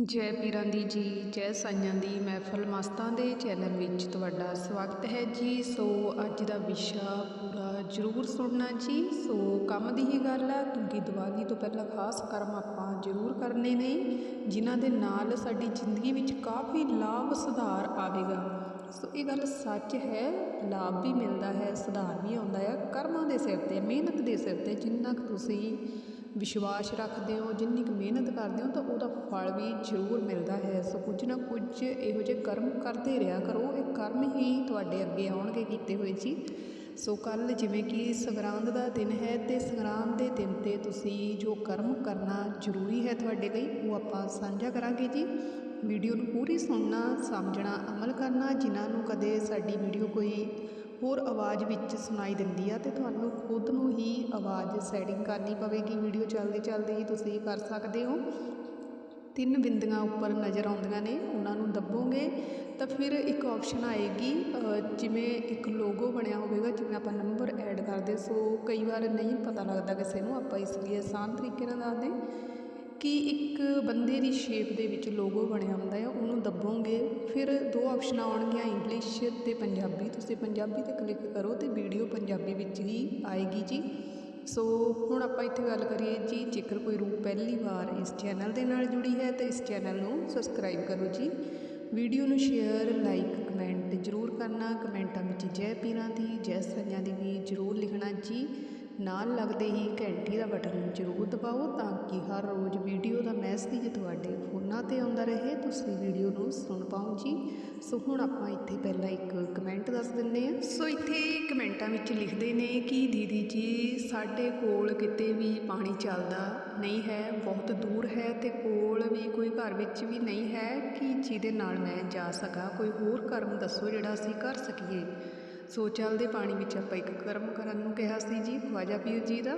ਜੈ ਪੀਰਾਂ ਦੀ ਜੀ, ਜੈ ਸਾਈਆਂ ਦੀ ਮਹਿਫਲ ਮਸਤਾਂ ਦੇ ਚੈਨਲ ਵਿੱਚ ਤੁਹਾਡਾ ਸਵਾਗਤ ਹੈ ਜੀ। ਸੋ ਅੱਜ ਦਾ ਵਿਸ਼ਾ ਪੂਰਾ ਜ਼ਰੂਰ ਸੁਣਨਾ ਜੀ। ਸੋ ਕੰਮ ਦੀ ਹੀ ਗੱਲ ਆ, ਕਿਉਂਕਿ ਦੀਵਾਲੀ ਤੋਂ ਪਹਿਲਾਂ ਖਾਸ ਕਰਮ ਆਪਾਂ ਜ਼ਰੂਰ ਕਰਨੇ ਨੇ, ਜਿਨ੍ਹਾਂ ਦੇ ਨਾਲ ਸਾਡੀ ਜ਼ਿੰਦਗੀ ਵਿੱਚ ਕਾਫੀ ਲਾਭ, ਸੁਧਾਰ ਆਵੇਗਾ। ਸੋ ਇਹ ਗੱਲ ਸੱਚ ਹੈ, ਲਾਭ ਵੀ ਮਿਲਦਾ ਹੈ, ਸੁਧਾਰ ਵੀ ਆਉਂਦਾ ਹੈ। ਕਰਮਾਂ ਦੇ ਸਿਰ ਤੇ, ਮਿਹਨਤ ਦੇ ਸਿਰ ਤੇ ਜਿੰਨਾ ਕੁ ਤੁਸੀਂ ਵਿਸ਼ਵਾਸ ਰੱਖਦੇ ਹੋ, ਜਿੰਨੀ ਕੁ ਮਿਹਨਤ ਕਰਦੇ ਹੋ, ਤਾਂ ਉਹਦਾ ਫਲ ਵੀ ਜ਼ਰੂਰ ਮਿਲਦਾ ਹੈ। ਸੋ ਕੁਝ ਨਾ ਕੁਝ ਇਹੋ ਜਿਹੇ ਕਰਮ ਕਰਦੇ ਰਿਹਾ ਕਰੋ। ਇਹ ਕਰਮ ਹੀ ਤੁਹਾਡੇ ਅੱਗੇ ਆਉਣਗੇ ਕੀਤੇ ਹੋਏ ਜੀ। ਸੋ ਕੱਲ ਜਿਵੇਂ ਕਿ ਸੰਗਰਾਂਦ ਦਾ ਦਿਨ ਹੈ, ਤੇ ਸੰਗਰਾਂਦ ਦੇ ਦਿਨ ਤੇ ਤੁਸੀਂ ਜੋ ਕਰਮ ਕਰਨਾ ਜ਼ਰੂਰੀ ਹੈ ਤੁਹਾਡੇ ਲਈ, ਉਹ ਆਪਾਂ ਸਾਂਝਾ ਕਰਾਂਗੇ ਜੀ। ਵੀਡੀਓ ਨੂੰ ਪੂਰੀ ਸੁਣਨਾ, ਸਮਝਣਾ, ਅਮਲ ਕਰਨਾ, ਜਿਨ੍ਹਾਂ ਨੂੰ ਕਦੇ ਸਾਡੀ ਵੀਡੀਓ ਕੋਈ ਹੋਰ ਆਵਾਜ਼ ਵਿੱਚ ਸੁਣਾਈ ਦਿੰਦੀ ਆ ਅਤੇ ਤੁਹਾਨੂੰ ਖੁਦ ਨੂੰ ਹੀ ਆਵਾਜ਼ ਸੈਟਿੰਗ ਕਰਨੀ ਪਵੇਗੀ। ਵੀਡੀਓ ਚੱਲਦੇ ਚੱਲਦੇ ਹੀ ਤੁਸੀਂ ਕਰ ਸਕਦੇ ਹੋ। ਤਿੰਨ ਬਿੰਦੀਆਂ ਉੱਪਰ ਨਜ਼ਰ ਆਉਂਦੀਆਂ ਨੇ, ਉਹਨਾਂ ਨੂੰ ਦੱਬੋਗੇ ਤਾਂ ਫਿਰ ਇੱਕ ਆਪਸ਼ਨ ਆਏਗੀ ਜਿਵੇਂ ਇੱਕ ਲੋਗੋ ਬਣਿਆ ਹੋਵੇਗਾ, ਜਿਵੇਂ ਆਪਾਂ ਨੰਬਰ ਐਡ ਕਰਦੇ ਸੋ ਕਈ ਵਾਰ ਨਹੀਂ ਪਤਾ ਲੱਗਦਾ ਕਿਸੇ ਨੂੰ, ਆਪਾਂ ਇਸ ਲਈ ਆਸਾਨ ਤਰੀਕੇ ਨਾਲ ਦੱਸਦੇ ਕਿ ਇੱਕ ਬੰਦੇ ਦੀ ਸ਼ੇਪ ਦੇ ਵਿੱਚ ਲੋਗੋ ਬਣਿਆ ਹੁੰਦਾ ਹੈ, ਉਹਨੂੰ ਦੱਬੋਗੇ, ਫਿਰ ਦੋ ਆਪਸ਼ਨਾਂ ਆਉਣਗੀਆਂ ਇੰਗਲਿਸ਼ ਅਤੇ ਪੰਜਾਬੀ। ਤੁਸੀਂ ਪੰਜਾਬੀ ਤੇ ਕਲਿੱਕ ਕਰੋ ਅਤੇ ਵੀਡੀਓ ਪੰਜਾਬੀ ਵਿੱਚ ਹੀ ਆਏਗੀ ਜੀ। ਸੋ ਹੁਣ ਆਪਾਂ ਇੱਥੇ ਗੱਲ ਕਰੀਏ ਜੀ, ਜੇਕਰ ਕੋਈ ਰੂਹ ਪਹਿਲੀ ਵਾਰ ਇਸ ਚੈਨਲ ਦੇ ਨਾਲ ਜੁੜੀ ਹੈ, ਤਾਂ ਇਸ ਚੈਨਲ ਨੂੰ ਸਬਸਕ੍ਰਾਈਬ ਕਰੋ ਜੀ। ਵੀਡੀਓ ਨੂੰ ਸ਼ੇਅਰ ਲਾਈਕ ਕਮੈਂਟ ਜ਼ਰੂਰ ਕਰਨਾ। ਕਮੈਂਟਾਂ ਵਿੱਚ ਜੈ ਪੀਰਾਂ ਦੀ, ਜੈ ਸਈਆਂ ਦੀ ਵੀ ਜ਼ਰੂਰ ਲਿਖਣਾ ਜੀ। ਨਾਲ ਲੱਗਦੇ ਹੀ ਘੰਟੀ ਦਾ ਬਟਨ ਜ਼ਰੂਰ ਦਬਾਓ ਤਾਂ ਕਿ ਹਰ ਰੋਜ਼ ਵੀਡੀਓ ਦਾ ਮੈਸੇਜ ਤੁਹਾਡੇ ਫੋਨਾਂ ਤੇ ਆਉਂਦਾ ਰਹੇ। ਤੁਸੀਂ ਵੀਡੀਓ ਨੂੰ ਸੁਣ ਪਾਓ ਜੀ। ਸੋ ਹੁਣ ਆਪਾਂ ਇੱਥੇ ਪਹਿਲਾਂ ਇੱਕ ਕਮੈਂਟ ਦੱਸ ਦਿੰਦੇ ਹਾਂ। ਸੋ ਇੱਥੇ ਕਮੈਂਟਾਂ ਵਿੱਚ ਲਿਖਦੇ ਨੇ ਕਿ ਦੀਦੀ ਜੀ, ਸਾਡੇ ਕੋਲ ਕਿਤੇ ਵੀ ਪਾਣੀ ਚੱਲਦਾ ਨਹੀਂ ਹੈ, ਬਹੁਤ ਦੂਰ ਹੈ ਤੇ ਕੋਲ ਵੀ ਕੋਈ ਘਰ ਵਿੱਚ ਵੀ ਨਹੀਂ ਹੈ। ਕਿ ਜਿਹਦੇ ਨਾਲ ਮੈਂ ਜਾ ਸਕਾਂ? ਕੋਈ ਹੋਰ ਕਰਮ ਦੱਸੋ ਜਿਹੜਾ ਅਸੀਂ ਕਰ ਸਕੀਏ। ਸੋ ਚੱਲਦੇ ਪਾਣੀ ਵਿੱਚ ਆਪਾਂ ਇੱਕ ਕਰਮ ਕਰਨ ਨੂੰ ਕਿਹਾ ਸੀ ਜੀ, ਖਵਾਜਾ ਪੀਰ ਜੀ ਦਾ।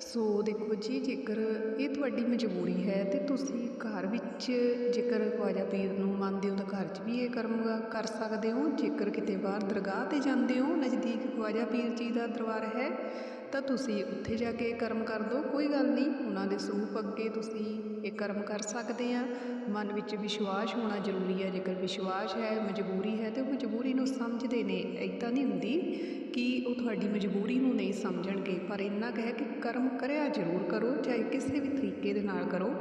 ਸੋ ਦੇਖੋ ਜੀ, ਜੇਕਰ ਇਹ ਤੁਹਾਡੀ ਮਜਬੂਰੀ ਹੈ ਤੇ ਤੁਸੀਂ ਘਰ ਵਿੱਚ ਜੇਕਰ ਖਵਾਜਾ ਪੀਰ ਨੂੰ ਮੰਨਦੇ ਹੋ ਤਾਂ ਘਰ 'ਚ ਵੀ ਇਹ ਕਰਮ ਕਰ ਸਕਦੇ ਹੋ। ਜੇਕਰ ਕਿਤੇ ਬਾਹਰ ਦਰਗਾਹ ਤੇ ਜਾਂਦੇ ਹੋ, ਨਜ਼ਦੀਕ ਖਵਾਜਾ ਪੀਰ ਜੀ ਦਾ ਦਰਬਾਰ ਹੈ, ਤਾਂ ਤੁਸੀਂ ਉੱਥੇ ਜਾ ਕੇ ਕਰਮ ਕਰ ਦਿਓ ਕੋਈ ਗੱਲ ਨਹੀਂ। ਉਹਨਾਂ ਦੇ ਸਰੂਪ ਅੱਗੇ ਤੁਸੀਂ ਇਹ ਕਰਮ ਕਰ ਸਕਦੇ ਹਾਂ। ਮਨ ਵਿੱਚ ਵਿਸ਼ਵਾਸ ਹੋਣਾ ਜ਼ਰੂਰੀ ਹੈ। ਜੇਕਰ ਵਿਸ਼ਵਾਸ ਹੈ, ਮਜਬੂਰੀ ਹੈ, ਤੇ ਉਹ ਮਜਬੂਰੀ ਨੂੰ ਸਮਝਦੇ ਨੇ। ਇੱਦਾਂ ਨਹੀਂ ਹੁੰਦੀ ਕਿ ਉਹ ਤੁਹਾਡੀ ਮਜਬੂਰੀ ਨੂੰ ਨਹੀਂ ਸਮਝਣਗੇ। ਪਰ ਇੰਨਾ ਕੁ ਕਿ ਕਰਮ ਕਰਿਆ ਜ਼ਰੂਰ ਕਰੋ, ਚਾਹੇ ਕਿਸੇ ਵੀ ਤਰੀਕੇ ਦੇ ਨਾਲ ਕਰੋ।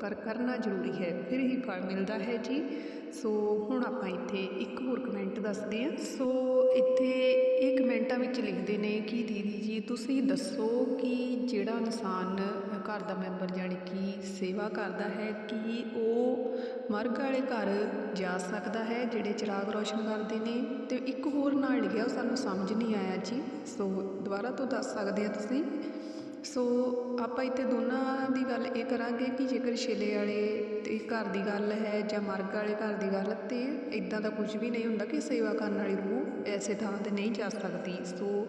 ਪਰ ਕਰਨਾ ਜ਼ਰੂਰੀ ਹੈ। ਫਿਰ ਹੀ ਫਲ ਮਿਲਦਾ ਹੈ ਜੀ। ਸੋ ਹੁਣ ਆਪਾਂ ਇੱਥੇ ਇੱਕ ਹੋਰ ਕਮੈਂਟ ਦੱਸਦੇ ਹਾਂ। ਸੋ ਇੱਥੇ ਇਹ ਕਮੈਂਟਾਂ ਵਿੱਚ ਲਿਖਦੇ ਨੇ ਕਿ ਦੀਦੀ ਜੀ, ਤੁਸੀਂ ਦੱਸੋ ਕਿ ਜਿਹੜਾ ਇਨਸਾਨ ਘਰ ਦਾ ਮੈਂਬਰ ਜਾਣੀ ਕਿ ਸੇਵਾ ਕਰਦਾ ਹੈ, ਕਿ ਉਹ ਮਰਗ ਵਾਲੇ ਘਰ ਜਾ ਸਕਦਾ ਹੈ ਜਿਹੜੇ ਚਿਰਾਗ ਰੋਸ਼ਨ ਕਰਦੇ ਨੇ? ਤੇ ਇੱਕ ਹੋਰ ਨਾਲ ਲਿਖਿਆ, ਉਹ ਸਾਨੂੰ ਸਮਝ ਨਹੀਂ ਆਇਆ ਜੀ। ਸੋ ਦੁਬਾਰਾ ਤੋਂ ਦੱਸ ਸਕਦੇ ਆ ਤੁਸੀਂ? ਸੋ ਆਪਾਂ ਇੱਥੇ ਦੋਨਾਂ ਦੀ ਗੱਲ ਇਹ ਕਰਾਂਗੇ ਕਿ ਜੇਕਰ ਛੇਲੇ ਵਾਲੇ ਤੇ ਘਰ ਦੀ ਗੱਲ ਹੈ ਜਾਂ ਮਰਗ ਵਾਲੇ ਘਰ ਦੀ ਗੱਲ ਤੇ ਇਦਾਂ ਦਾ ਕੁਝ ਵੀ ਨਹੀਂ ਹੁੰਦਾ ਕਿ ਸੇਵਾ ਕਰਨ ਵਾਲੀ ਰੂਹ ਐਸੇ ਥਾਂ ਤੇ ਨਹੀਂ ਜਾ ਸਕਦੀ। ਸੋ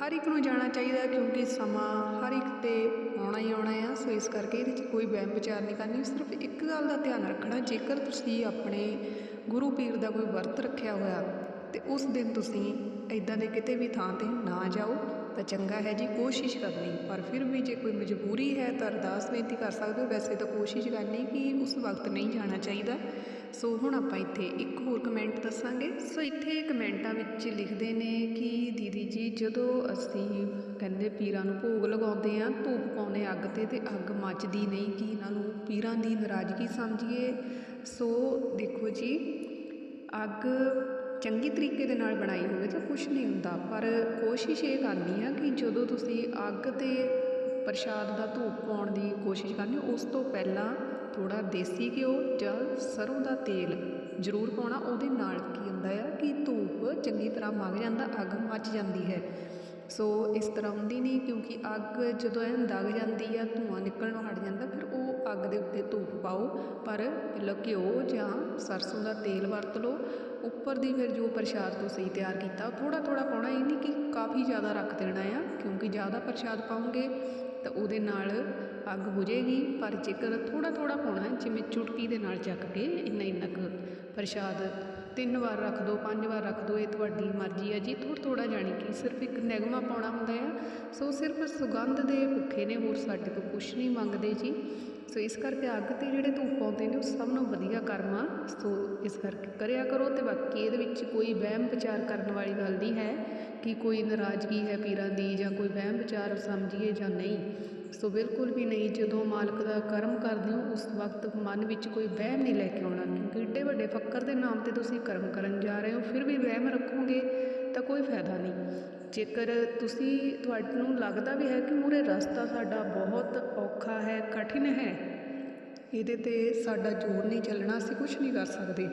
ਹਰ ਇੱਕ ਨੂੰ ਜਾਣਾ ਚਾਹੀਦਾ ਕਿਉਂਕਿ ਸਮਾਂ ਹਰ ਇੱਕ ਤੇ ਆਉਣਾ ਹੀ ਆਉਣਾ ਆ। ਸੋ ਇਸ ਕਰਕੇ ਇਹਦੇ 'ਚ ਕੋਈ ਵਹਿਮ ਵਿਚਾਰ ਨਹੀਂ ਕਰਨੀ। ਸਿਰਫ ਇੱਕ ਗੱਲ ਦਾ ਧਿਆਨ ਰੱਖਣਾ, ਜੇਕਰ ਤੁਸੀਂ ਆਪਣੇ ਗੁਰੂ ਪੀਰ ਦਾ ਕੋਈ ਵਰਤ ਰੱਖਿਆ ਹੋਇਆ ਤੇ ਉਸ ਦਿਨ ਤੁਸੀਂ ਇਦਾਂ ਦੇ ਕਿਤੇ ਵੀ ਥਾਂ ਤੇ ਨਾ ਜਾਓ ਤਾਂ ਚੰਗਾ ਹੈ ਜੀ, ਕੋਸ਼ਿਸ਼ ਕਰਨੀ। ਪਰ ਫਿਰ ਵੀ ਜੇ ਕੋਈ ਮਜਬੂਰੀ ਹੈ ਤਾਂ ਅਰਦਾਸ ਬੇਨਤੀ ਕਰ ਸਕਦੇ ਹੋ। ਵੈਸੇ ਤਾਂ ਕੋਸ਼ਿਸ਼ ਕਰਨੀ ਕਿ ਉਸ ਵਕਤ ਨਹੀਂ ਜਾਣਾ ਚਾਹੀਦਾ। ਸੋ ਹੁਣ ਆਪਾਂ ਇੱਥੇ ਇੱਕ ਹੋਰ ਕਮੈਂਟ ਦੱਸਾਂਗੇ। ਸੋ ਇੱਥੇ ਕਮੈਂਟਾਂ ਵਿੱਚ ਲਿਖਦੇ ਨੇ ਕਿ, ਦੀਦੀ ਜੀ, ਜਦੋਂ ਅਸੀਂ ਕਹਿੰਦੇ ਪੀਰਾਂ ਨੂੰ ਭੋਗ ਲਗਾਉਂਦੇ ਆ ਧੂਪ ਪਾਉਂਦੇ ਅੱਗ ਤੇ ਤੇ ਅੱਗ ਮੱਚਦੀ ਨਹੀਂ, ਕਿ ਇਹਨਾਂ ਨੂੰ ਪੀਰਾਂ ਦੀ ਨਾਰਾਜ਼ਗੀ ਸਮਝੀਏ? ਸੋ ਦੇਖੋ ਜੀ, ਅੱਗ ਚੰਗੀ ਤਰੀਕੇ ਦੇ ਨਾਲ ਬਣਾਈ ਹੋਵੇ ਤਾਂ ਕੁਛ ਨਹੀਂ ਹੁੰਦਾ। ਪਰ ਕੋਸ਼ਿਸ਼ ਇਹ ਕਰਨੀ ਆ ਕਿ ਜਦੋਂ ਤੁਸੀਂ ਅੱਗ ਤੇ ਪ੍ਰਸ਼ਾਦ ਦਾ ਧੂਪ ਪਾਉਣ ਦੀ ਕੋਸ਼ਿਸ਼ ਕਰਨੀ ਉਸ ਤੋਂ ਪਹਿਲਾਂ ਥੋੜਾ ਦੇਸੀ ਘਿਓ ਜਾਂ ਸਰੋਂ ਦਾ ਤੇਲ ਜ਼ਰੂਰ ਪਾਉਣਾ। ਉਹਦੇ ਨਾਲ ਕੀ ਹੁੰਦਾ ਆ ਕਿ ਧੂਪ ਚੰਗੀ ਤਰ੍ਹਾਂ ਮੱਗ ਜਾਂਦਾ, ਅੱਗ ਮੱਚ ਜਾਂਦੀ ਹੈ। ਸੋ ਇਸ ਤਰ੍ਹਾਂ ਹੁੰਦੀ ਨਹੀਂ ਕਿਉਂਕਿ ਅੱਗ ਜਦੋਂ ਐਨ ਦਗ ਜਾਂਦੀ ਆ, ਧੂਆਂ ਨਿਕਲਣੋਂ ਹਟ ਜਾਂਦਾ, ਫਿਰ ਉਹ ਅੱਗ ਦੇ ਉੱਤੇ ਧੂਪ ਪਾਓ, ਪਰ ਪਹਿਲਾਂ ਘਿਓ ਜਾਂ ਸਰਸੋਂ ਦਾ ਤੇਲ ਵਰਤ ਲਓ। ਉੱਪਰ ਦੀ ਫਿਰ ਜੋ ਪ੍ਰਸ਼ਾਦ ਤੁਸੀਂ ਤਿਆਰ ਕੀਤਾ ਥੋੜ੍ਹਾ ਥੋੜ੍ਹਾ ਪਾਉਣਾ, ਇਹ ਨਹੀਂ ਕਿ ਕਾਫੀ ਜ਼ਿਆਦਾ ਰੱਖ ਦੇਣਾ ਆ, ਕਿਉਂਕਿ ਜ਼ਿਆਦਾ ਪ੍ਰਸ਼ਾਦ ਪਾਉਂਗੇ ਤਾਂ ਉਹਦੇ ਨਾਲ ਅੱਗ ਬੁਝੇਗੀ ਪਰ ਜੇਕਰ ਥੋੜ੍ਹਾ ਥੋੜ੍ਹਾ ਪਾਉਣਾ, ਜਿਵੇਂ ਚੁਟਕੀ ਦੇ ਨਾਲ ਚੱਕ ਕੇ ਇੰਨਾ ਇੰਨਾ ਕੁ ਪ੍ਰਸ਼ਾਦ ਤਿੰਨ ਵਾਰ ਰੱਖ ਦਿਓ ਪੰਜ ਵਾਰ ਰੱਖ ਦਿਓ ਇਹ ਤੁਹਾਡੀ ਮਰਜ਼ੀ ਹੈ ਜੀ। ਥੋੜ੍ਹਾ ਥੋੜ੍ਹਾ ਜਾਣੀ ਕਿ ਸਿਰਫ ਇੱਕ ਨਿਗਮਾ ਪਾਉਣਾ ਹੁੰਦਾ ਆ। ਸੋ ਸਿਰਫ ਸੁਗੰਧ ਦੇ ਭੁੱਖੇ ਨੇ, ਹੋਰ ਸਾਡੇ ਤੋਂ ਕੁਛ ਨਹੀਂ ਮੰਗਦੇ ਜੀ। ਸੋ ਇਸ ਕਰਕੇ ਅੱਗ ਤੇ ਜਿਹੜੇ ਧੂਪ ਪਾਉਂਦੇ ਨੇ, ਉਹ ਸਭ ਨੂੰ ਵਧੀਆ ਕਰਮ ਆ। ਸੋ ਇਸ ਕਰਕੇ ਕਰਿਆ ਕਰੋ ਤੇ ਬਾਕੀ ਇਹਦੇ ਵਿੱਚ ਕੋਈ ਵਹਿਮ ਵਿਚਾਰ ਕਰਨ ਵਾਲੀ ਗੱਲ ਨਹੀਂ ਹੈ ਕਿ ਕੋਈ ਨਾਰਾਜ਼ਗੀ ਹੈ ਪੀਰਾਂ ਦੀ ਜਾਂ ਕੋਈ ਵਹਿਮ ਵਿਚਾਰ ਸਮਝੀਏ ਜਾਂ ਨਹੀਂ। ਸੋ ਬਿਲਕੁਲ ਵੀ ਨਹੀਂ, ਜਦੋਂ ਮਾਲਕ ਦਾ ਕਰਮ ਕਰਦੇ ਹੋ, ਉਸ ਵਕਤ ਮਨ ਵਿੱਚ ਕੋਈ ਵਹਿਮ ਨਹੀਂ ਲੈ ਕੇ ਆਉਣਾ। ਕਿਉਂਕਿ ਏਡੇ ਵੱਡੇ ਫੱਕਰ ਦੇ ਨਾਮ ਤੇ ਤੁਸੀਂ ਕਰਮ ਕਰਨ ਜਾ ਰਹੇ ਹੋ, ਫਿਰ ਵੀ ਵਹਿਮ ਰੱਖੋਗੇ। ਤਾਂ ਕੋਈ ਫਾਇਦਾ ਨਹੀਂ। ਜੇਕਰ ਤੁਸੀਂ ਤੁਹਾਨੂੰ ਲੱਗਦਾ ਵੀ ਹੈ ਕਿ ਮੂਰੇ ਰਸਤਾ ਸਾਡਾ ਬਹੁਤ ਔਖਾ ਹੈ, ਕਠਿਨ ਹੈ, ਇਹਦੇ ਤੇ ਸਾਡਾ ਜ਼ੋਰ ਨਹੀਂ ਚੱਲਣਾ, ਅਸੀਂ ਕੁਝ ਨਹੀਂ ਕਰ ਸਕਦੇ।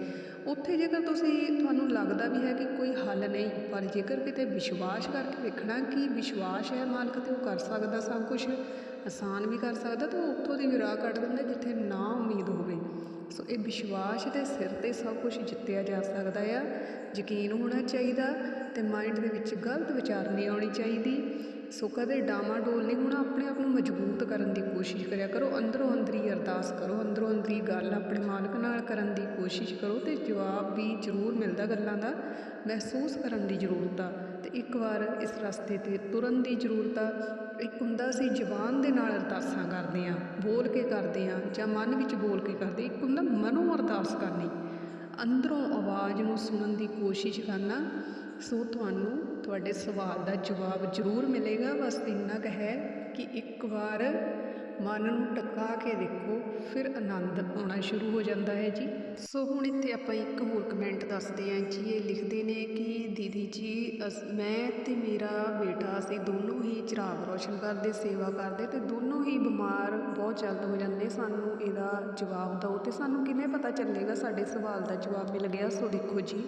ਉੱਥੇ ਜੇਕਰ ਤੁਸੀਂ ਤੁਹਾਨੂੰ ਲੱਗਦਾ ਵੀ ਹੈ ਕਿ ਕੋਈ ਹੱਲ ਨਹੀਂ, ਪਰ ਜੇਕਰ ਕਿਤੇ ਵਿਸ਼ਵਾਸ ਕਰਕੇ ਵੇਖਣਾ ਕਿ ਵਿਸ਼ਵਾਸ ਹੈ ਮਾਲਕ ਤੇ ਉਹ ਕਰ ਸਕਦਾ ਸਭ ਕੁਝ ਆਸਾਨ ਵੀ ਕਰ ਸਕਦਾ, ਤਾਂ ਉਹ ਉੱਥੋਂ ਦੀ ਵੀ ਰਾਹ ਕੱਢ ਦਿੰਦਾ ਜਿੱਥੇ ਨਾ ਉਮੀਦ ਹੋਵੇ। ਸੋ ਇਹ ਵਿਸ਼ਵਾਸ ਦੇ ਸਿਰ ਤੇ ਸਭ ਕੁਝ ਜਿੱਤਿਆ ਜਾ ਸਕਦਾ ਆ। ਯਕੀਨ ਹੋਣਾ ਚਾਹੀਦਾ ਤੇ ਮਾਈਂਡ ਦੇ ਵਿੱਚ ਗਲਤ ਵਿਚਾਰ ਨਹੀਂ ਆਉਣੀ ਚਾਹੀਦੀ। ਸੋ ਕਦੇ ਡਾਮਾਡੋਲ ਨਹੀਂ ਹੋਣਾ, ਆਪਣੇ ਆਪ ਨੂੰ ਮਜ਼ਬੂਤ ਕਰਨ ਦੀ ਕੋਸ਼ਿਸ਼ ਕਰਿਆ ਕਰੋ। ਅੰਦਰੋਂ ਅੰਦਰੀ ਅਰਦਾਸ ਕਰੋ, ਅੰਦਰੋਂ ਅੰਦਰੀ ਗੱਲ ਆਪਣੇ ਮਾਲਕ ਨਾਲ ਕਰਨ ਦੀ ਕੋਸ਼ਿਸ਼ ਕਰੋ ਤੇ ਜਵਾਬ ਵੀ ਜ਼ਰੂਰ ਮਿਲਦਾ ਗੱਲਾਂ ਦਾ, ਮਹਿਸੂਸ ਕਰਨ ਦੀ ਜ਼ਰੂਰਤ ਆ। ਤੇ ਇੱਕ ਵਾਰ ਇਸ ਰਸਤੇ ਤੇ ਤੁਰਨ ਦੀ ਜ਼ਰੂਰਤ ਆ। ਇੱਕ ਹੁੰਦਾ ਸੀ ਜ਼ਬਾਨ ਦੇ ਨਾਲ ਅਰਦਾਸਾਂ ਕਰਦੇ ਹਾਂ, ਬੋਲ ਕੇ ਕਰਦੇ ਹਾਂ ਜਾਂ ਮਨ ਵਿੱਚ ਬੋਲ ਕੇ ਕਰਦੇ ਇੱਕ ਹੁੰਦਾ ਮਨੋਂ ਅਰਦਾਸ ਕਰਨੀ। ਅੰਦਰੋਂ ਆਵਾਜ਼ ਨੂੰ ਸੁਣਨ ਦੀ ਕੋਸ਼ਿਸ਼ ਕਰਨਾ, ਸੋ ਤੁਹਾਨੂੰ ਤੁਹਾਡੇ ਸਵਾਲ ਦਾ ਜਵਾਬ ਜ਼ਰੂਰ ਮਿਲੇਗਾ। ਬਸ ਇੰਨਾ ਕੁ ਹੈ ਕਿ ਇੱਕ ਵਾਰ ਮਨ ਨੂੰ ਟਕਾ ਕੇ ਦੇਖੋ, ਫਿਰ ਆਨੰਦ ਆਉਣਾ ਸ਼ੁਰੂ ਹੋ ਜਾਂਦਾ ਹੈ ਜੀ। ਸੋ ਹੁਣ ਇੱਥੇ ਆਪਾਂ ਇੱਕ ਹੋਰ ਕਮੈਂਟ ਦੱਸਦੇ ਹਾਂ ਜੀ। ਇਹ ਲਿਖਦੇ ਨੇ ਕਿ, ਦੀਦੀ ਜੀ, ਅਸ, ਮੈਂ ਤੇ ਮੇਰਾ ਬੇਟਾ, ਅਸੀਂ ਦੋਨੋਂ ਹੀ ਚਿਰਾਗ ਰੋਸ਼ਨ ਕਰਦੇ ਸੇਵਾ ਕਰਦੇ ਤੇ ਦੋਨੋਂ ਹੀ ਬਿਮਾਰ ਬਹੁਤ ਜਲਦ ਹੋ ਜਾਂਦੇ। ਸਾਨੂੰ ਇਹਦਾ ਜਵਾਬ ਦਿਓ ਤੇ ਸਾਨੂੰ ਕਿਵੇਂ ਪਤਾ ਚੱਲੇਗਾ? ਸਾਡੇ ਸਵਾਲ ਦਾ ਜਵਾਬ ਮਿਲ ਗਿਆ। ਸੋ ਦੇਖੋ ਜੀ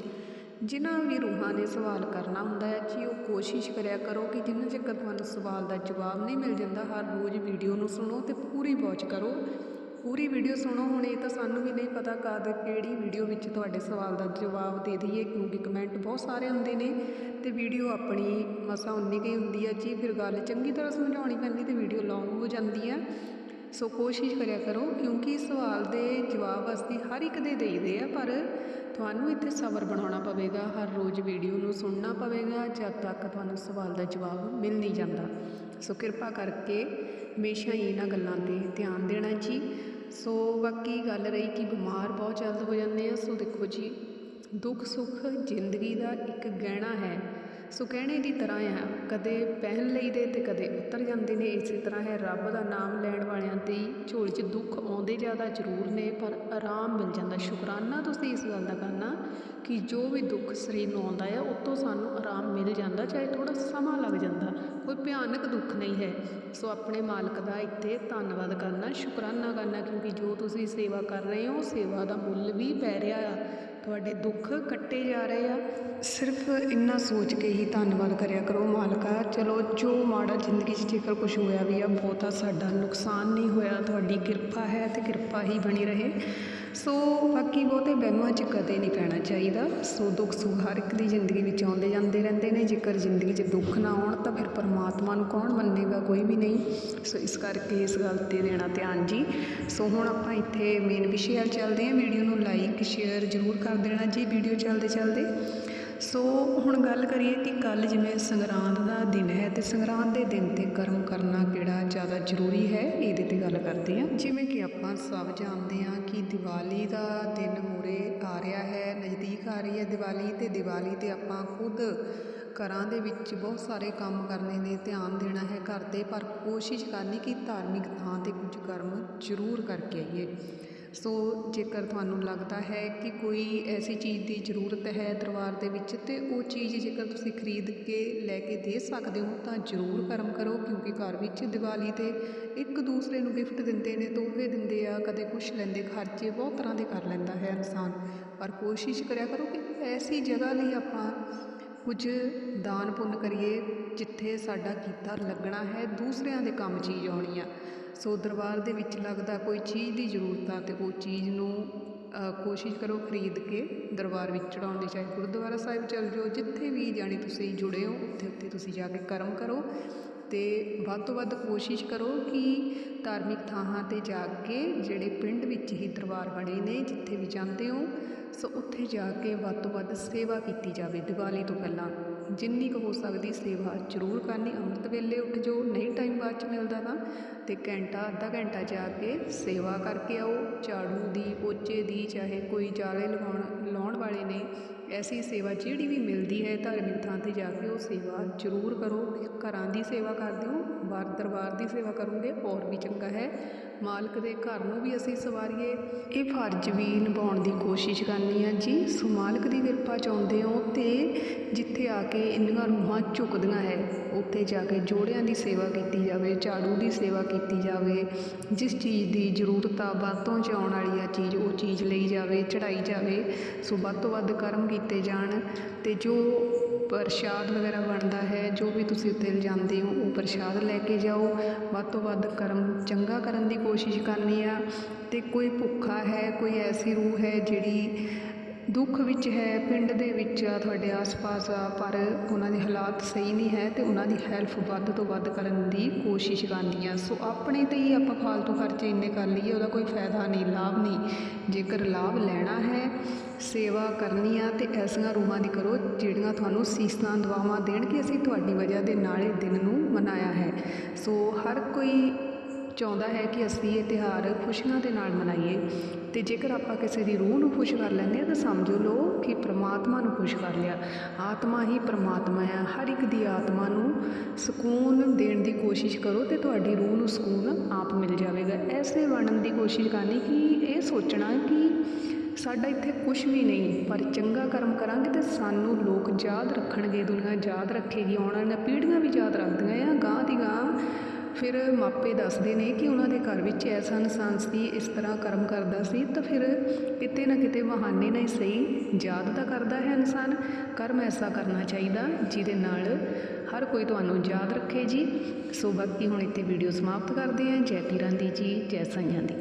ਜਿਨ੍ਹਾਂ ਵੀ ਰੂਹਾਂ ਨੇ ਸਵਾਲ ਕਰਨਾ ਹੁੰਦਾ ਹੈ, ਜੀ ਉਹ ਕੋਸ਼ਿਸ਼ ਕਰਿਆ ਕਰੋ ਕਿ ਜਿੰਨਾ ਚਿਰ ਤੁਹਾਨੂੰ ਸਵਾਲ ਦਾ ਜਵਾਬ ਨਹੀਂ ਮਿਲ ਜਾਂਦਾ, ਹਰ ਰੋਜ਼ ਵੀਡੀਓ ਨੂੰ ਸੁਣੋ ਤੇ ਪੂਰੀ ਵਾਚ ਕਰੋ। ਪੂਰੀ ਵੀਡੀਓ ਸੁਣੋ, ਹੁਣ ਇਹ ਤਾਂ ਸਾਨੂੰ ਵੀ ਨਹੀਂ ਪਤਾ ਕਦ ਕਿਹੜੀ ਵੀਡੀਓ ਵਿੱਚ ਤੁਹਾਡੇ ਸਵਾਲ ਦਾ ਜਵਾਬ ਦੇ ਦਈਏ, ਕਿਉਂਕਿ ਕਮੈਂਟ ਬਹੁਤ ਸਾਰੇ ਹੁੰਦੇ ਨੇ ਤੇ ਵੀਡੀਓ ਆਪਣੀ ਮਸਾ ਉਨੀ ਕੁ ਹੁੰਦੀ ਹੈ, ਜੀ ਫਿਰ ਗੱਲ ਚੰਗੀ ਤਰ੍ਹਾਂ ਸਮਝਾਉਣੀ ਪੈਂਦੀ ਤੇ ਵੀਡੀਓ ਲੌਂਗ ਹੋ ਜਾਂਦੀ ਹੈ। ਸੋ ਕੋਸ਼ਿਸ਼ ਕਰਿਆ ਕਰੋ, ਕਿਉਂਕਿ ਸਵਾਲ ਦੇ ਜਵਾਬ ਅਸੀਂ ਹਰ ਇੱਕ ਦੇ ਦੇਈਦੇ ਆ, ਪਰ ਤੁਹਾਨੂੰ ਇੱਥੇ ਸਬਰ ਬਣਾਉਣਾ ਪਵੇਗਾ, ਹਰ ਰੋਜ਼ ਵੀਡੀਓ ਨੂੰ ਸੁਣਨਾ ਪਵੇਗਾ, ਜਦ ਤੱਕ ਤੁਹਾਨੂੰ ਸਵਾਲ ਦਾ ਜਵਾਬ ਮਿਲ ਨਹੀਂ ਜਾਂਦਾ। ਸੋ ਕਿਰਪਾ ਕਰਕੇ ਹਮੇਸ਼ਾ ਹੀ ਇਹਨਾਂ ਗੱਲਾਂ ਤੇ ਧਿਆਨ ਦੇਣਾ ਜੀ। ਸੋ ਬਾਕੀ ਗੱਲ ਰਹੀ ਕਿ ਬਿਮਾਰ ਬਹੁਤ ਜਲਦ ਹੋ ਜਾਂਦੇ ਆ। ਸੋ ਦੇਖੋ ਜੀ ਦੁੱਖ ਸੁੱਖ ਜ਼ਿੰਦਗੀ ਦਾ ਇੱਕ ਗਹਿਣਾ ਹੈ। ਸੋ ਕਹਿਣੇ ਦੀ ਤਰ੍ਹਾਂ ਆ ਕਦੇ ਪਹਿਨ ਲਈਦੇ ਅਤੇ ਕਦੇ ਉਤਰ ਜਾਂਦੇ ਨੇ, ਇਸੇ ਤਰ੍ਹਾਂ ਹੈ ਰੱਬ ਦਾ ਨਾਮ ਲੈਣ ਵਾਲਿਆਂ ਤੇ ਝੋਲੀ 'ਚ ਦੁੱਖ ਆਉਂਦੇ ਜ਼ਿਆਦਾ ਜ਼ਰੂਰ ਨੇ, ਪਰ ਆਰਾਮ ਮਿਲ ਜਾਂਦਾ। ਸ਼ੁਕਰਾਨਾ ਤੁਸੀਂ ਇਸ ਗੱਲ ਦਾ ਕਰਨਾ ਕਿ ਜੋ ਵੀ ਦੁੱਖ ਸਰੀਰ ਨੂੰ ਆਉਂਦਾ ਆ ਉਹ ਤੋਂ ਸਾਨੂੰ ਆਰਾਮ ਮਿਲ ਜਾਂਦਾ, ਚਾਹੇ ਥੋੜ੍ਹਾ ਸਮਾਂ ਲੱਗ ਜਾਂਦਾ। ਕੋਈ ਭਿਆਨਕ ਦੁੱਖ ਨਹੀਂ ਹੈ। ਸੋ ਆਪਣੇ ਮਾਲਕ ਦਾ ਇੱਥੇ ਧੰਨਵਾਦ ਕਰਨਾ, ਸ਼ੁਕਰਾਨਾ ਕਰਨਾ, ਕਿਉਂਕਿ ਜੋ ਤੁਸੀਂ ਸੇਵਾ ਕਰ ਰਹੇ ਹੋ, ਸੇਵਾ ਦਾ ਮੁੱਲ ਵੀ ਪੈ ਰਿਹਾ ਆ। ਤੁਹਾਡੇ ਦੁੱਖ ਕੱਟੇ ਜਾ ਰਹੇ ਆ। ਸਿਰਫ ਇੰਨਾ ਸੋਚ ਕੇ ਹੀ ਧੰਨਵਾਦ ਕਰਿਆ ਕਰੋ ਮਾਲਕਾ। ਚਲੋ, ਜੋ ਮਾੜਾ ਜ਼ਿੰਦਗੀ 'ਚ ਜੇਕਰ ਕੁਝ ਹੋਇਆ ਵੀ ਆ, ਬਹੁਤਾ ਸਾਡਾ ਨੁਕਸਾਨ ਨਹੀਂ ਹੋਇਆ। ਤੁਹਾਡੀ ਕਿਰਪਾ ਹੈ ਤੇ ਕਿਰਪਾ ਹੀ ਬਣੀ ਰਹੇ। ਸੋ ਬਾਕੀ ਬਹੁਤੇ ਵਹਿਮਾਂ 'ਚ ਕਦੇ ਨਹੀਂ ਪੈਣਾ ਚਾਹੀਦਾ। ਸੋ ਦੁੱਖ ਸੁੱਖ ਹਰ ਇੱਕ ਦੀ ਜ਼ਿੰਦਗੀ ਵਿੱਚ ਆਉਂਦੇ ਜਾਂਦੇ ਰਹਿੰਦੇ ਨੇ। ਜੇਕਰ ਜ਼ਿੰਦਗੀ 'ਚ ਦੁੱਖ ਨਾ ਆਉਣ ਤਾਂ ਫਿਰ ਪਰਮਾਤਮਾ ਨੂੰ ਕੌਣ ਮੰਨੇਗਾ? ਕੋਈ ਵੀ ਨਹੀਂ। ਸੋ ਇਸ ਕਰਕੇ ਇਸ ਗੱਲ ਤੇ ਦੇਣਾ ਧਿਆਨ ਜੀ। ਸੋ ਹੁਣ ਆਪਾਂ ਇੱਥੇ ਮੇਨ ਵਿਸ਼ੇ ਵੱਲ ਚੱਲਦੇ ਹਾਂ। ਵੀਡੀਓ ਨੂੰ ਲਾਈਕ ਸ਼ੇਅਰ ਜ਼ਰੂਰ ਕਰ ਦੇਣਾ ਜੀ। ਵੀਡੀਓ ਚੱਲਦੇ ਚੱਲਦੇ ਸੋ ਹੁਣ ਗੱਲ ਕਰੀਏ ਕਿ ਕੱਲ ਜਿਵੇਂ ਸੰਗਰਾਂਦ ਦਾ ਦਿਨ ਹੈ ਤੇ ਸੰਗਰਾਂਦ ਦੇ ਦਿਨ ਤੇ ਕਰਮ ਕਰਨਾ ਕਿਹੜਾ ਜ਼ਿਆਦਾ ਜ਼ਰੂਰੀ ਹੈ, ਇਹਦੇ ਤੇ ਗੱਲ ਕਰਦੇ ਹਾਂ। ਜਿਵੇਂ ਕਿ ਆਪਾਂ ਸਭ ਜਾਣਦੇ ਹਾਂ ਕਿ ਦੀਵਾਲੀ ਦਾ ਦਿਨ ਮੂਰੇ ਆ ਰਿਹਾ ਹੈ, ਨਜ਼ਦੀਕ ਆ ਰਹੀ ਹੈ ਦੀਵਾਲੀ ਤੇ ਦੀਵਾਲੀ ਤੇ ਆਪਾਂ ਖੁਦ ਘਰਾਂ ਦੇ ਵਿੱਚ ਬਹੁਤ ਸਾਰੇ ਕੰਮ ਕਰਨੇ ਨੇ, ਧਿਆਨ ਦੇਣਾ ਹੈ ਘਰ ਤੇ, ਪਰ ਕੋਸ਼ਿਸ਼ ਕਰਨੀ ਕਿ ਧਾਰਮਿਕ ਥਾਂ ਤੇ ਕੁਝ ਕਰਮ ਜ਼ਰੂਰ ਕਰਕੇ ਆਈਏ। ਸੋ ਜੇਕਰ ਤੁਹਾਨੂੰ ਲੱਗਦਾ ਹੈ ਕਿ ਕੋਈ ਐਸੀ ਚੀਜ਼ ਦੀ ਜ਼ਰੂਰਤ ਹੈ ਦਰਬਾਰ ਦੇ ਵਿੱਚ, ਤੇ ਉਹ ਚੀਜ਼ ਜੇਕਰ ਤੁਸੀਂ ਖਰੀਦ ਕੇ ਲੈ ਕੇ ਦੇ ਸਕਦੇ ਹੋ, ਤਾਂ ਜ਼ਰੂਰ ਕਰਮ ਕਰੋ, ਕਿਉਂਕਿ ਘਰ ਵਿੱਚ ਦੀਵਾਲੀ ਤੇ ਇੱਕ ਦੂਸਰੇ ਨੂੰ ਗਿਫਟ ਦਿੰਦੇ ਨੇ, ਤੋਹਫੇ ਦਿੰਦੇ ਆ, ਕਦੇ ਕੁਛ ਲੈਂਦੇ, ਖਰਚੇ ਬਹੁਤ ਤਰ੍ਹਾਂ ਦੇ ਕਰ ਲੈਂਦਾ ਹੈ ਇਨਸਾਨ। ਪਰ ਕੋਸ਼ਿਸ਼ ਕਰਿਆ ਕਰੋ ਕਿ ਐਸੀ ਜਗ੍ਹਾ ਲਈ ਆਪਾਂ ਕੁਝ ਦਾਨ ਪੁੰਨ ਕਰੀਏ, ਜਿੱਥੇ ਸਾਡਾ ਕੀਤਾ ਲੱਗਣਾ ਹੈ, ਦੂਸਰਿਆਂ ਦੇ ਕੰਮ ਚੀਜ਼ ਆਉਣੀ ਆ। ਸੋ ਦਰਬਾਰ ਦੇ ਵਿੱਚ ਲੱਗਦਾ ਕੋਈ ਚੀਜ਼ ਦੀ ਜ਼ਰੂਰਤ ਆ ਤੇ ਉਹ ਚੀਜ਼ ਨੂੰ ਕੋਸ਼ਿਸ਼ ਕਰੋ ਖਰੀਦ ਕੇ ਦਰਬਾਰ ਵਿੱਚ ਚੜਾਉਣ ਦੀ। ਚਾਹੇ ਗੁਰਦੁਆਰਾ ਸਾਹਿਬ ਚੱਲ ਜਾਓ, ਜਿੱਥੇ ਵੀ ਜਾਣੀ ਤੁਸੀਂ ਜੁੜੇ ਹੋ ਉੱਥੇ ਉੱਥੇ ਤੁਸੀਂ ਜਾ ਕੇ ਕਰਮ ਕਰੋ ਤੇ ਵੱਧ ਤੋਂ ਵੱਧ ਕੋਸ਼ਿਸ਼ ਕਰੋ ਕਿ ਧਾਰਮਿਕ ਥਾਵਾਂ ਤੇ ਜਾ ਕੇ ਜਿਹੜੇ ਪਿੰਡ ਵਿੱਚ ਹੀ ਦਰਬਾਰ ਬਣੇ ਨੇ, ਜਿੱਥੇ ਵੀ ਜਾਂਦੇ ਹੋ, ਸੋ ਉੱਥੇ ਜਾ ਕੇ ਵੱਧ ਤੋਂ ਵੱਧ ਸੇਵਾ ਕੀਤੀ ਜਾਵੇ ਦੀਵਾਲੀ ਤੋਂ ਪਹਿਲਾਂ। ਜਿੰਨੀ ਕੁ ਹੋ ਸਕਦੀ ਸੇਵਾ ਜ਼ਰੂਰ ਕਰਨੀ, ਅੰਮ੍ਰਿਤ ਵੇਲੇ ਉੱਠ ਜਾਓ, ਨਹੀਂ ਟਾਈਮ ਬਾਅਦ 'ਚ ਮਿਲਦਾ ਤਾਂ ਤੇ ਘੰਟਾ, ਅੱਧਾ ਘੰਟਾ ਜਾ ਕੇ ਸੇਵਾ ਕਰਕੇ ਆਓ। ਝਾੜੂ ਦੀ, ਪੋਚੇ ਦੀ, ਚਾਹੇ ਕੋਈ ਜਾਲੇ ਲਗਾਉਣ, ਲਾਉਣ ਵਾਲੇ ਨੇ ਐਸੀ ਸੇਵਾ ਜਿਹੜੀ ਵੀ ਮਿਲਦੀ ਹੈ ਧਾਰਮਿਕ ਥਾਂ 'ਤੇ ਜਾ ਕੇ ਉਹ ਸੇਵਾ ਜ਼ਰੂਰ ਕਰੋ ਘਰਾਂ ਦੀ ਸੇਵਾ ਕਰਦੇ ਹੋ ਬਾਰ ਦਰਬਾਰ ਦੀ ਸੇਵਾ ਕਰੋਗੇ, ਹੋਰ ਵੀ ਚੰਗਾ ਹੈ। ਮਾਲਕ ਦੇ ਘਰ ਨੂੰ ਵੀ ਅਸੀਂ ਸਵਾਰੀਏ। ਇਹ ਫਰਜ਼ ਵੀ ਨਿਭਾਉਣ ਦੀ ਕੋਸ਼ਿਸ਼ ਕਰਨੀ ਆ ਜੀ। ਸੋ ਮਾਲਕ ਦੀ ਕਿਰਪਾ ਚਾਹੁੰਦੇ ਹੋ ਤੇ ਜਿੱਥੇ ਆ ਕੇ ਇੰਨੀਆਂ ਰੂਹਾਂ ਝੁਕਦੀਆਂ ਹੈ, ਉੱਥੇ ਜਾ ਕੇ ਜੋੜਿਆਂ ਦੀ ਸੇਵਾ ਕੀਤੀ ਜਾਵੇ, ਝਾੜੂ ਦੀ ਸੇਵਾ ਕੀਤੀ ਜਾਵੇ। ਜਿਸ ਚੀਜ਼ ਦੀ ਜ਼ਰੂਰਤ ਆ, ਵੱਧ ਤੋਂ ਚ ਆਉਣ ਵਾਲੀ ਆ ਚੀਜ਼, ਉਹ ਚੀਜ਼ ਲਈ ਜਾਵੇ ਚੜਾਈ ਜਾਵੇ। ਸੋ ਵੱਧ ਤੋਂ ਵੱਧ ਕਰਮ ਕੀਤੇ ਜਾਣ ਅਤੇ ਜੋ ਪ੍ਰਸ਼ਾਦ ਵਗੈਰਾ ਬਣਦਾ ਹੈ, ਜੋ ਵੀ ਤੁਸੀਂ ਉੱਥੇ ਲਿਜਾਂਦੇ ਹੋ, ਉਹ ਪ੍ਰਸ਼ਾਦ ਲੈ ਕੇ ਜਾਓ। ਵੱਧ ਤੋਂ ਵੱਧ ਕਰਮ ਚੰਗਾ ਕਰਨ ਦੀ ਕੋਸ਼ਿਸ਼ ਕਰਨੀ ਆ ਅਤੇ ਕੋਈ ਭੁੱਖਾ ਹੈ, ਕੋਈ ਐਸੀ ਰੂਹ ਹੈ ਜਿਹੜੀ ਦੁੱਖ ਵਿੱਚ ਹੈ, ਪਿੰਡ ਦੇ ਵਿੱਚ ਆ ਤੁਹਾਡੇ ਆਸ-ਪਾਸ ਆ, ਪਰ ਉਹਨਾਂ ਦੇ ਹਾਲਾਤ ਸਹੀ ਨਹੀਂ ਹੈ ਤੇ ਉਹਨਾਂ ਦੀ ਹੈਲਪ ਵੱਧ ਤੋਂ ਵੱਧ ਕਰਨ ਦੀ ਕੋਸ਼ਿਸ਼ ਕਰਨੀ ਆ ਸੋ ਆਪਣੇ ਤੇ ਹੀ ਆਪਾਂ ਫालतू ਖਰਚੇ ਇੰਨੇ ਕਰ ਲਈਏ, ਉਹਦਾ ਕੋਈ ਫਾਇਦਾ ਨਹੀਂ, ਲਾਭ ਨਹੀਂ। ਜੇਕਰ ਲਾਭ ਲੈਣਾ ਹੈ, ਸੇਵਾ ਕਰਨੀ ਆ ਤੇ ਐਸੀਆਂ ਰੂਹਾਂ ਦੀ ਕਰੋ, ਜਿਹੜੀਆਂ ਤੁਹਾਨੂੰ ਸੀਸਾਂ, ਦੁਆਵਾਂ ਦੇਣ ਕਿ ਅਸੀਂ ਤੁਹਾਡੀ ਵਜ੍ਹਾ ਦੇ ਨਾਲ ਦਿਨ ਨੂੰ ਮਨਾਇਆ ਹੈ। ਸੋ ਹਰ ਕੋਈ ਚਾਹੁੰਦਾ ਹੈ ਕਿ ਅਸੀਂ ਇਹ ਤਿਉਹਾਰ ਖੁਸ਼ੀਆਂ ਦੇ ਨਾਲ ਮਨਾਈਏ। ਅਤੇ ਜੇਕਰ ਆਪਾਂ ਕਿਸੇ ਦੀ ਰੂਹ ਨੂੰ ਖੁਸ਼ ਕਰ ਲੈਂਦੇ ਹਾਂ, ਤਾਂ ਸਮਝ ਲਓ ਕਿ ਪ੍ਰਮਾਤਮਾ ਨੂੰ ਖੁਸ਼ ਕਰ ਲਿਆ। ਆਤਮਾ ਹੀ ਪ੍ਰਮਾਤਮਾ ਆ ਹਰ ਇੱਕ ਦੀ ਆਤਮਾ ਨੂੰ ਸਕੂਨ ਦੇਣ ਦੀ ਕੋਸ਼ਿਸ਼ ਕਰੋ ਤੇ ਤੁਹਾਡੀ ਰੂਹ ਨੂੰ ਸਕੂਨ ਆਪ ਮਿਲ ਜਾਵੇਗਾ। ਐਸੇ ਬਣਨ ਦੀ ਕੋਸ਼ਿਸ਼ ਕਰਨੀ ਕਿ ਇਹ ਸੋਚਣਾ ਕਿ ਸਾਡਾ ਇੱਥੇ ਕੁਝ ਵੀ ਨਹੀਂ, ਪਰ ਚੰਗਾ ਕਰਮ ਕਰਾਂਗੇ ਤਾਂ ਸਾਨੂੰ ਲੋਕ ਯਾਦ ਰੱਖਣਗੇ, ਦੁਨੀਆ ਯਾਦ ਰੱਖੇਗੀ, ਆਉਣ ਵਾਲੀਆਂ ਪੀੜ੍ਹੀਆਂ ਵੀ ਯਾਦ ਰੱਖਦੀਆਂ ਆ। ਗਾਂ ਦੀ ਗਾਂ ਫਿਰ ਮਾਪੇ ਦੱਸਦੇ ਨੇ ਕਿ ਉਹਨਾਂ ਦੇ ਘਰ ਵਿੱਚ ਐਸਾ ਇਨਸਾਨ ਸੀ, ਇਸ ਤਰ੍ਹਾਂ ਕਰਮ ਕਰਦਾ ਸੀ, ਤਾਂ ਫਿਰ ਕਿਤੇ ਨਾ ਕਿਤੇ ਬਹਾਨੇ ਨਾਲ ਹੀ ਸਹੀ ਯਾਦ ਤਾਂ ਕਰਦਾ ਹੈ ਇਨਸਾਨ। ਕਰਮ ਐਸਾ ਕਰਨਾ ਚਾਹੀਦਾ ਜਿਹਦੇ ਨਾਲ ਹਰ ਕੋਈ ਤੁਹਾਨੂੰ ਯਾਦ ਰੱਖੇ ਜੀ। ਸੋ ਬਾਕੀ ਹੁਣ ਇੱਥੇ ਵੀਡੀਓ ਸਮਾਪਤ ਕਰਦੇ ਹਾਂ। ਜੈ ਪੀਰਾਂ ਦੀ ਜੀ, ਜੈ ਸਾਈਆਂ ਦੀ।